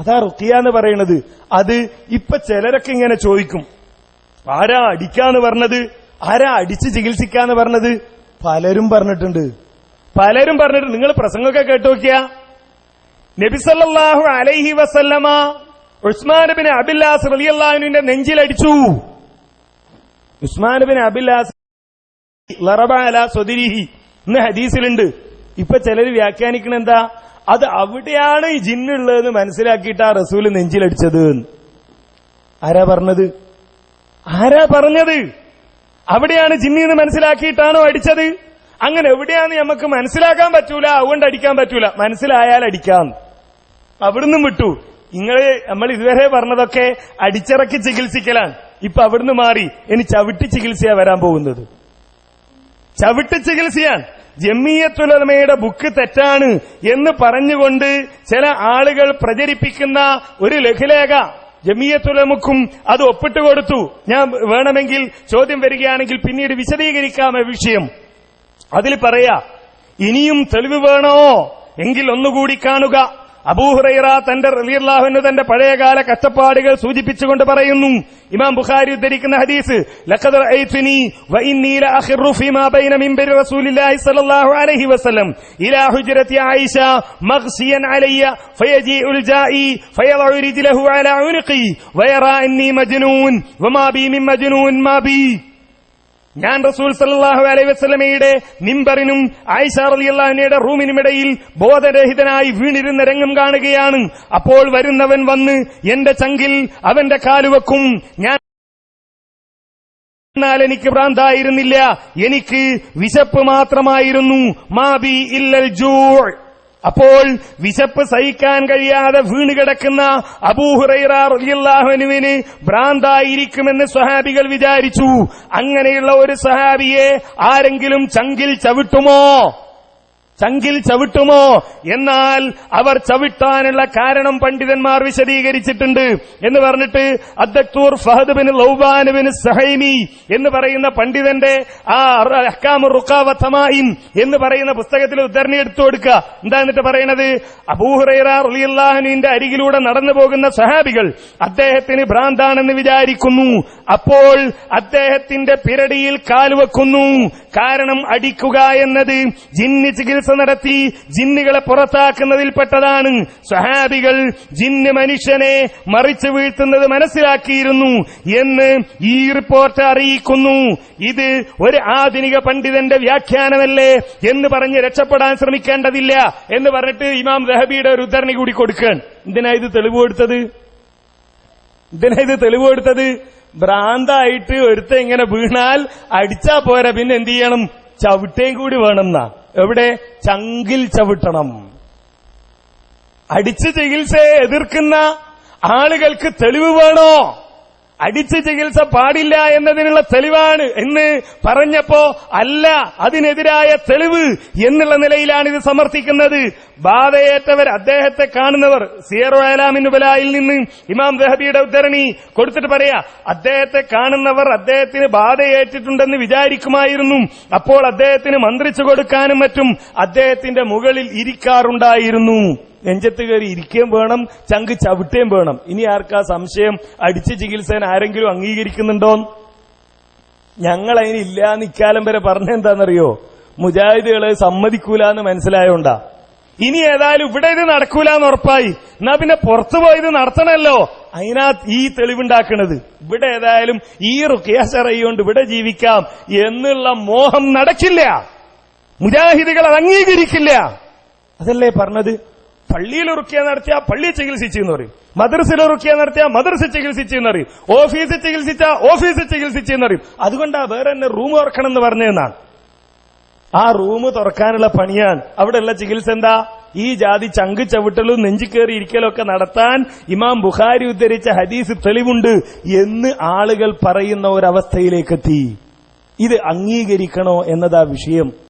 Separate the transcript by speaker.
Speaker 1: അതാ റുക്കിയ എന്ന് പറയുന്നത്. അത് ഇപ്പൊ ചിലരൊക്കെ ഇങ്ങനെ ചോദിക്കും. ആരാ അടിക്കാന്ന് പറഞ്ഞത്? ആരാ അടിച്ച് ചികിത്സിക്കാന്ന് പറഞ്ഞത്? പലരും പറഞ്ഞിട്ടുണ്ട്. പലരും പറഞ്ഞിട്ടുണ്ട്. നിങ്ങൾ പ്രസംഗമൊക്കെ കേട്ടു നോക്കിയ? നബിസല്ലാഹു അലൈഹി വസല്ലമ ഉസ്മാൻ ബിൻ അബില്ലാസ് റലിയല്ലാഹുവിന്റെ നെഞ്ചിലടിച്ചു. ഉസ്മാൻ ബിൻ അബില്ലാസ് ഇന്ന് ഹദീസിലുണ്ട്. ഇപ്പൊ ചിലര് വ്യാഖ്യാനിക്കണ എന്താ? അത് അവിടെയാണ് ഈ ജിന്നുള്ളതെന്ന് മനസ്സിലാക്കിയിട്ട് ആ റസൂൽ നെഞ്ചിലടിച്ചത്. ആരാ പറഞ്ഞത്? ആരാ പറഞ്ഞത്? അവിടെയാണ് ജിന്നി എന്ന് മനസ്സിലാക്കിയിട്ടാണോ അടിച്ചത്? അങ്ങനെ എവിടെയാന്ന് നമുക്ക് മനസ്സിലാക്കാൻ പറ്റൂല അതുകൊണ്ട് അടിക്കാൻ പറ്റൂല. മനസ്സിലായാൽ അടിക്കാം. അവിടുന്ന് വിട്ടു. നിങ്ങൾ നമ്മൾ ഇതുവരെ പറഞ്ഞതൊക്കെ അടിച്ചിറക്കി ചികിത്സിക്കലാണ്. ഇപ്പൊ അവിടുന്ന് മാറി. ഇനി ചവിട്ടി ചികിത്സയാ വരാൻ പോകുന്നത്. ചവിട്ടി ചികിത്സയാണ്. ജമ്മിയത്തുലമയുടെ ബുക്ക് തെറ്റാണ് എന്ന് പറഞ്ഞുകൊണ്ട് ചില ആളുകൾ പ്രചരിപ്പിക്കുന്ന ഒരു ലഘുലേഖ ജമിയത്തുലമുക്കും അത് ഒപ്പിട്ട് കൊടുത്തു. ഞാൻ വേണമെങ്കിൽ ചോദ്യം വരികയാണെങ്കിൽ പിന്നീട് വിശദീകരിക്കാം വിഷയം. അതിൽ പറയാ ഇനിയും തെളിവ് വേണോ? എങ്കിൽ ഒന്നുകൂടി കാണുക. അബൂഹുറൈറ തന്റെ റലിയല്ലാഹുവിന് തന്റെ പഴയകാല കഷ്ടപ്പാടുകൾ സൂചിപ്പിച്ചുകൊണ്ട് പറയുന്നു. ഇമാം ബുഖാരി ഉദ്ധരിക്കുന്ന ഹദീസ് ഞാൻ റസൂൽ സല്ലല്ലാഹു അലൈഹി വസ്ലമയുടെ നിംബറിനും ആയിഷ റളിയല്ലാഹുവിന്റെ റൂമിനുമിടയിൽ ബോധരഹിതനായി വീണിരുന്ന രംഗം കാണുകയാണ്. അപ്പോൾ വരുന്നവൻ വന്ന് എന്റെ ചങ്കിൽ അവന്റെ കാലുവെക്കും ഞാൻ എന്നാൽ എനിക്ക് ഭ്രാന്തായിരുന്നില്ല. എനിക്ക് വിശപ്പ് മാത്രമായിരുന്നു. മാബി ഇല്ലൽ ജൂ അപ്പോൾ വിശപ്പ് സഹിക്കാൻ കഴിയാതെ വീണ് കിടക്കുന്ന അബൂഹുറൈറാഹുനുവിന് ഭ്രാന്തായിരിക്കുമെന്ന് സ്വഹാബികൾ വിചാരിച്ചു. അങ്ങനെയുള്ള ഒരു സഹാബിയെ ആരെങ്കിലും ചങ്കിൽ ചവിട്ടുമോ? ചങ്കിൽ ചവിട്ടുമോ? എന്നാൽ അവർ ചവിട്ടാനുള്ള കാരണം പണ്ഡിതന്മാർ വിശദീകരിച്ചിട്ടുണ്ട്. എന്ന് പറഞ്ഞിട്ട് അദ്ദക്തൂർ ഫഹദ് ബിൻ ലൌബാൻ ബിൻ സഹൈമി എന്ന് പറയുന്ന പണ്ഡിതന്റെ ആ അഹ്കാമു റുക്കാവ എന്ന് പറയുന്ന പുസ്തകത്തിൽ ഉദ്ധരണി എടുത്തു കൊടുക്കുക. എന്താ എന്നിട്ട് പറയണത്? അബൂഹുറൈറ അരികിലൂടെ നടന്നു പോകുന്ന സഹാബികൾ അദ്ദേഹത്തിന് ഭ്രാന്താണെന്ന് വിചാരിക്കുന്നു. അപ്പോൾ അദ്ദേഹത്തിന്റെ പിരടിയിൽ കാലുവെക്കുന്നു. കാരണം അടിക്കുക എന്നത് ജിന്നി ചികിത്സ നടത്തി ജിന്നുകളെ പുറത്താക്കുന്നതിൽപ്പെട്ടതാണ്. സഹാബികൾ ജിന്ന് മനുഷ്യനെ മറിച്ചു വീഴ്ത്തുന്നത് മനസ്സിലാക്കിയിരുന്നു എന്ന് ഈ റിപ്പോർട്ട് അറിയിക്കുന്നു. ഇത് ഒരു ആധുനിക പണ്ഡിതന്റെ വ്യാഖ്യാനമല്ലേ എന്ന് പറഞ്ഞ് രക്ഷപ്പെടാൻ ശ്രമിക്കേണ്ടതില്ല എന്ന് പറഞ്ഞിട്ട് ഇമാം ദഹബിയുടെ ഒരു ഉദ്ധരണി കൂടി കൊടുക്കാൻ. എന്തിനാ ഇത് തെളിവ് കൊടുത്തത്? എന്തിനാ ഇത് തെളിവ് കൊടുത്തത്? ഭ്രാന്തായിട്ട് ഒരുത്ത ഇങ്ങനെ വീണാൽ അടിച്ചാ പോരാ പിന്നെ എന്ത് ചെയ്യണം? ചവിട്ടേം കൂടി വേണമെന്നാ എവിടെ? ചങ്കിൽ ചവിട്ടണം. അടിച്ച് ചികിത്സയെ എതിർക്കുന്ന ആളുകൾക്ക് തെളിവ് വേണോ? അടിച്ച് ചികിത്സ പാടില്ല എന്നതിനുള്ള തെളിവാണ് എന്ന് പറഞ്ഞപ്പോ അല്ല അതിനെതിരായ തെളിവ് എന്നുള്ള നിലയിലാണ് ഇത് സമർത്ഥിക്കുന്നത്. ബാധയേറ്റവർ അദ്ദേഹത്തെ കാണുന്നവർ സിയറോ അലാമിനുബലായിൽ നിന്ന് ഇമാം ദഹബിയുടെ ഉദ്ധരണി കൊടുത്തിട്ട് പറയാ അദ്ദേഹത്തെ കാണുന്നവർ അദ്ദേഹത്തിന് ബാധയേറ്റിട്ടുണ്ടെന്ന് വിചാരിക്കുമായിരുന്നു. അപ്പോൾ അദ്ദേഹത്തിന് മന്ത്രിച്ചു കൊടുക്കാനും മറ്റും അദ്ദേഹത്തിന്റെ മുകളിൽ ഇരിക്കാറുണ്ടായിരുന്നു. നെഞ്ചത്ത് കയറി ഇരിക്കുകയും വേണം ചങ്ക് ചവിട്ടുകയും വേണം. ഇനി ആർക്കാ സംശയം? അടിച്ച് ചികിത്സേന ആരെങ്കിലും അംഗീകരിക്കുന്നുണ്ടോ? ഞങ്ങൾ അതിന് ഇല്ലാന്ന് ഇക്കാലം വരെ പറഞ്ഞെന്താണെന്നറിയോ മുജാഹിദുകളെ സമ്മതിക്കൂല എന്ന് മനസ്സിലായോണ്ടാ. ഇനി ഏതായാലും ഇവിടെ ഇത് നടക്കൂലെന്ന് ഉറപ്പായി. എന്നാ പിന്നെ പുറത്തു പോയത് നടത്തണല്ലോ. അതിനകത്ത് ഈ തെളിവുണ്ടാക്കണത്. ഇവിടെ ഏതായാലും ഈ റുക്കിയാശറയുകൊണ്ട് ഇവിടെ ജീവിക്കാം എന്നുള്ള മോഹം നടക്കില്ല. മുജാഹിദുകൾ അത് അംഗീകരിക്കില്ല. അതല്ലേ പറഞ്ഞത്? പള്ളിയിൽ ഉറുക്കിയ നടത്തിയ പള്ളി ചികിത്സിച്ചു എന്ന് പറയും. മദ്രസയിൽ ഉറുക്കിയ നടത്തിയ മദ്രസ ചികിത്സിച്ചു എന്ന് പറയും. ഓഫീസ് ചികിത്സിച്ച ഓഫീസ് ചികിത്സിച്ചു എന്ന് പറയും. അതുകൊണ്ടാ വേറെ തന്നെ റൂം തുറക്കണം എന്ന് പറഞ്ഞതെന്നാണ് ആ റൂം തുറക്കാനുള്ള പണിയാണ്. അവിടെയുള്ള ചികിത്സ എന്താ? ഈ ജാതി ചങ്ക് ചവിട്ടലും നെഞ്ചിക്കേറി ഇരിക്കലും ഒക്കെ നടത്താൻ ഇമാം ബുഖാരി ഉദ്ധരിച്ച ഹദീസ് തെളിവുണ്ട് എന്ന് ആളുകൾ പറയുന്ന ഒരവസ്ഥയിലേക്കെത്തി. ഇത് അംഗീകരിക്കണോ എന്നതാ വിഷയം.